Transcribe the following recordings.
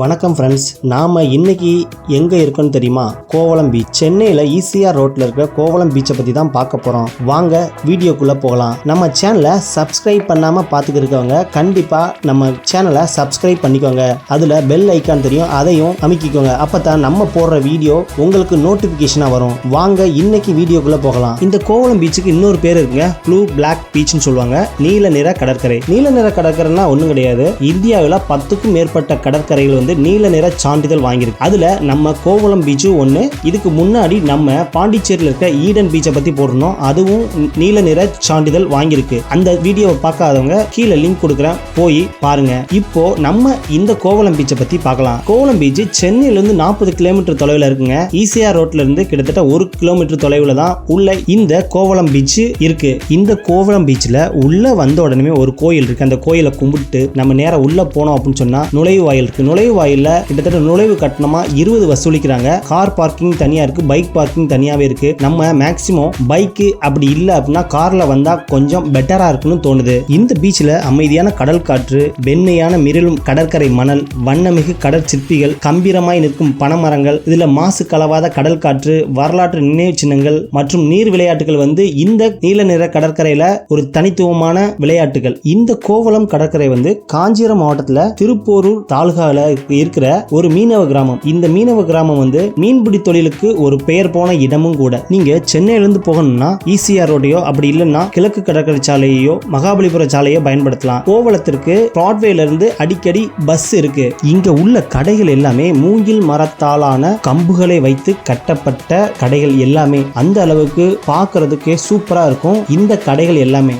வணக்கம் ஃப்ரெண்ட்ஸ் நாம் இன்னைக்கு எங்கே இருக்கோம்னு தெரியுமா? கோவளம் பீச் சென்னையில் ஈசிஆர் ரோட்டில் இருக்க கோவளம் பீச்சை பற்றி தான் பார்க்க போகிறோம் வாங்க வீடியோக்குள்ளே போகலாம். நம்ம சேனலை சப்ஸ்கிரைப் பண்ணாமல் பார்த்துக்கிருக்கவங்க கண்டிப்பாக நம்ம சேனலை சப்ஸ்கிரைப் பண்ணிக்கோங்க. அதில் பெல் ஐக்கான் தெரியும் அதையும் அமைக்கிக்கோங்க. அப்பதான் நம்ம போடுற வீடியோ உங்களுக்கு நோட்டிஃபிகேஷனாக வரும். வாங்க இன்னைக்கு வீடியோக்குள்ளே போகலாம். இந்த கோவளம் பீச்சுக்கு இன்னொரு பேர் இருக்குங்க. ப்ளூ பிளாக் பீச்னு சொல்லுவாங்க. நீல நிற கடற்கரை. நீல நிற கடற்கரைன்னா ஒன்றும் கிடையாது. இந்தியாவில் பத்துக்கும் மேற்பட்ட கடற்கரைகள் வந்து நீல நிற சான்றிதழ் வாங்கியிருக்கு. அதுல நம்ம கோவளம் பீச்சு ஒன்று இதுக்கு முன்னாடி நம்ம பாண்டிச்சேரியில் இருக்க ஈடன் பீச்சை பத்தி போட்டிருந்தோம். அதுவும் நீல நிற சான்றிதழ் வாங்கியிருக்கு. அந்த வீடியோவை பார்க்காதவங்க கீழே லிங்க் கொடுக்குறேன். போய் பாருங்க. இப்போ நம்ம இந்த கோவளம் பீச்சை பத்தி பார்க்கலாம். கோவளம் பீச் சென்னையில இருந்து நாற்பது கிலோமீட்டர் தொலைவில் இருக்குங்க. ஈசிஆர் ரோட்ல இருந்து கிட்டத்தட்ட ஒரு கிலோமீட்டர் தொலைவில் தான் உள்ள இந்த கோவளம் பீச் இருக்கு. இந்த கோவளம் பீச்சில் உள்ள வந்த உடனே ஒரு கோயில் இருக்கு. அந்த கோயிலை கும்பிட்டு நம்ம நேரம் உள்ள போனோம் அப்படின்னு சொன்னா நுழைவு வாயில் இருக்கு. நுழைவு வாயில்ல கிட்டத்தட்ட நுழைவு கட்டணமா இருபது வசூலிக்கிறாங்க. கார் பார்க்கிங் தனியா இருக்கு பைக் பார்க்கிங் தனியாவே இருக்கு. நம்ம மேக்சிமம் பைக்கு அப்படி இல்ல அப்படின்னா கார்ல வந்தா கொஞ்சம் பெட்டரா இருக்குன்னு தோணுது. இந்த பீச்ல அமைதியான கடல் காற்று வெண்மையான மிரளும் கடற்கரை மணல் வண்ணமிகு கடற் சிற்பிகள் கம்பீரமாய் நிற்கும் பனைமரங்கள் இதுல மாசு கலவாத கடல் காற்று வரலாற்று நினைவு சின்னங்கள் மற்றும் நீர் விளையாட்டுகள் வந்து இந்த நீல நிற கடற்கரையில ஒரு தனித்துவமான விளையாட்டுகள். இந்த கோவளம் கடற்கரை வந்து காஞ்சிபுரம் மாவட்டத்துல திருப்போரூர் தாலுகால இருக்கிற ஒரு மீனவ கிராமம். இந்த மீனவ கிராமம் வந்து மீன்பிடி தொழிலுக்கு ஒரு பெயர் போன இடமும் கூட. நீங்க சென்னையில இருந்து போகணும்னா ஈசிஆர் ரோடையோ அப்படி இல்லைன்னா கிழக்கு கடற்கரை சாலையோ மகாபலிபுர சாலையோ பயன்படுத்தலாம். கோவளத்திற்கு பிராட்வேல இருந்து அடிக்கடி பஸ் இருக்கு. இங்க உள்ள கடைகள் எல்லாமே மூங்கில் மரத்தாலான கம்புகளை வைத்து கட்டப்பட்ட கடைகள் எல்லாமே. அந்த அளவுக்கு பார்க்கறதுக்கே சூப்பரா இருக்கும் இந்த கடைகள் எல்லாமே.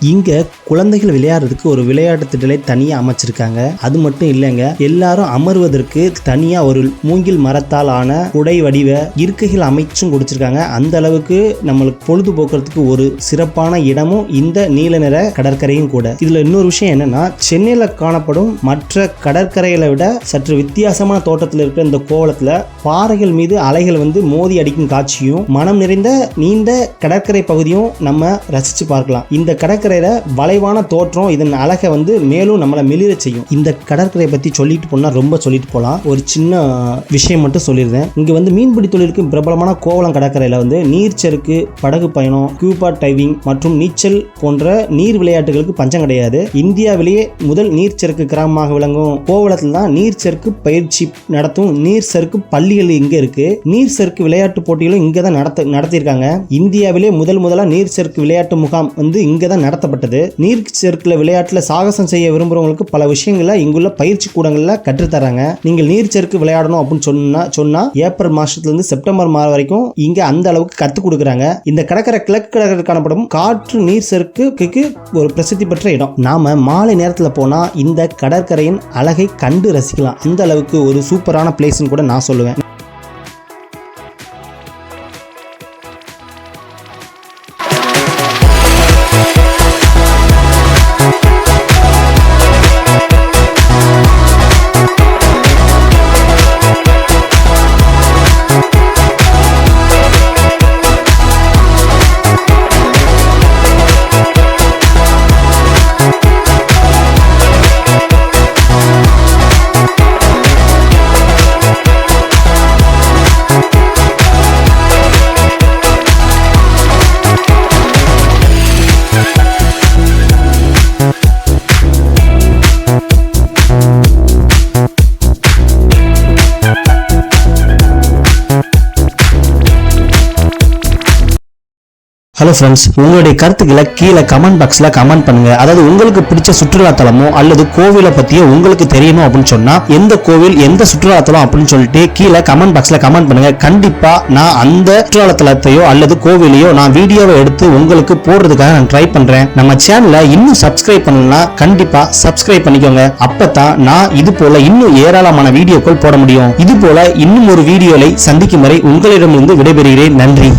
இங்க குழந்தைகள் விளையாடுறதுக்கு ஒரு விளையாட்டு திட்டலை தனியா அமைச்சிருக்காங்க. அது மட்டும் இல்லைங்க எல்லாரும் அமர்வதற்கு தனியா ஒரு மூங்கில் மரத்தால் ஆன குடை வடிவ இருக்கைகள் அமைச்சும் கொடுத்துருக்காங்க. அந்த அளவுக்கு நம்மளுக்கு பொழுதுபோக்குறதுக்கு ஒரு சிறப்பான இடமும் இந்த நீல நிற கடற்கரையும் கூட. இதுல இன்னொரு விஷயம் என்னன்னா சென்னையில காணப்படும் மற்ற கடற்கரைகளை விட சற்று வித்தியாசமான தோட்டத்தில் இருக்கிற இந்த கோவளத்துல பாறைகள் மீது அலைகள் வந்து மோதி அடிக்கும் காட்சியும் மனம் நிறைந்த நீண்ட கடற்கரை பகுதியும் நம்ம ரசிச்சு பார்க்கலாம். இந்த கடற்கரை கடற்கரையில வளைவான தோற்றம் இதன் அழகை வந்து மேலும் நம்மளை மிளிர செய்யும். இந்த கடற்கரையை பத்தி சொல்லிட்டு போனா ரொம்ப சொல்லிட்டு போகலாம் ஒரு சின்ன விஷயம் மட்டும் சொல்லியிருந்தேன் இங்க வந்து மீன்பிடி தொழிலுக்கு பிரபலமான கோவளம் கடற்கரையில வந்து நீர்ச்சருக்கு படகு பயணம் கியூபா டைவிங் மற்றும் நீச்சல் போன்ற நீர் விளையாட்டுகளுக்கு பஞ்சம் கிடையாது. இந்தியாவிலேயே முதல் நீர்ச்சருக்கு கிராமமாக விளங்கும் கோவளத்தில் தான் நீர்ச்சருக்கு பயிற்சி நடத்தும் நீர் சறுக்கு பள்ளிகள் இங்க இருக்கு. நீர் சறுக்கு விளையாட்டு போட்டிகளும் இங்க தான் நடத்த நடத்தியிருக்காங்க. இந்தியாவிலே முதல் முதலா நீர் சறுக்கு விளையாட்டு முகாம் வந்து இங்க தான் நடத்தப்பட்டது. நீர் செருக்கில் விளையாட்டுல சாகசம் செய்ய விரும்புறவங்களுக்கு பல விஷயங்களை இங்குள்ள பயிற்சி கூடங்கள்ல கற்றுத்தராங்க. நீங்கள் நீர் செருக்கு விளையாடணும் அப்படின்னு சொன்னா சொன்னா ஏப்ரல் மாசத்துல இருந்து செப்டம்பர் மாதம் வரைக்கும் இங்க அந்த அளவுக்கு கத்துக் கொடுக்குறாங்க. இந்த கடற்கரை கிழக்கு கடற்கரை காணப்படும் காற்று நீர் சறுக்குக்கு ஒரு பிரசித்தி பெற்ற இடம். நாம மாலை நேரத்தில் போனா இந்த கடற்கரையின் அழகை கண்டு ரசிக்கலாம். அந்த அளவுக்கு ஒரு சூப்பரான பிளேஸ்னு கூட நான் சொல்லுவேன். ஹலோ ஃப்ரெண்ட்ஸ் உங்களுடைய கருத்துக்களை கீழே கமெண்ட் பாக்ஸில் கமெண்ட் பண்ணுங்க. அதாவது உங்களுக்கு பிடிச்ச சுற்றுலா தலமோ அல்லது கோவிலை பற்றியோ உங்களுக்கு தெரியணும் அப்படின்னு சொன்னால் எந்த கோவில் எந்த சுற்றுலா தலம் அப்படின்னு சொல்லிட்டு கீழே கமெண்ட் பாக்ஸில் கமெண்ட் பண்ணுங்க. கண்டிப்பாக நான் அந்த சுற்றுலா தலத்தையோ அல்லது கோவிலையோ நான் வீடியோவை எடுத்து உங்களுக்கு போடுறதுக்காக நான் ட்ரை பண்ணுறேன் நம்ம சேனலை இன்னும் சப்ஸ்கிரைப் பண்ணலனா கண்டிப்பாக சப்ஸ்கிரைப் பண்ணிக்கோங்க. அப்போ தான் நான் இது போல இன்னும் ஏராளமான வீடியோக்கள் போட முடியும். இது போல இன்னும் ஒரு வீடியோவை சந்திக்கும் வரை உங்களிடமிருந்து விடைபெறுகிறேன். நன்றி.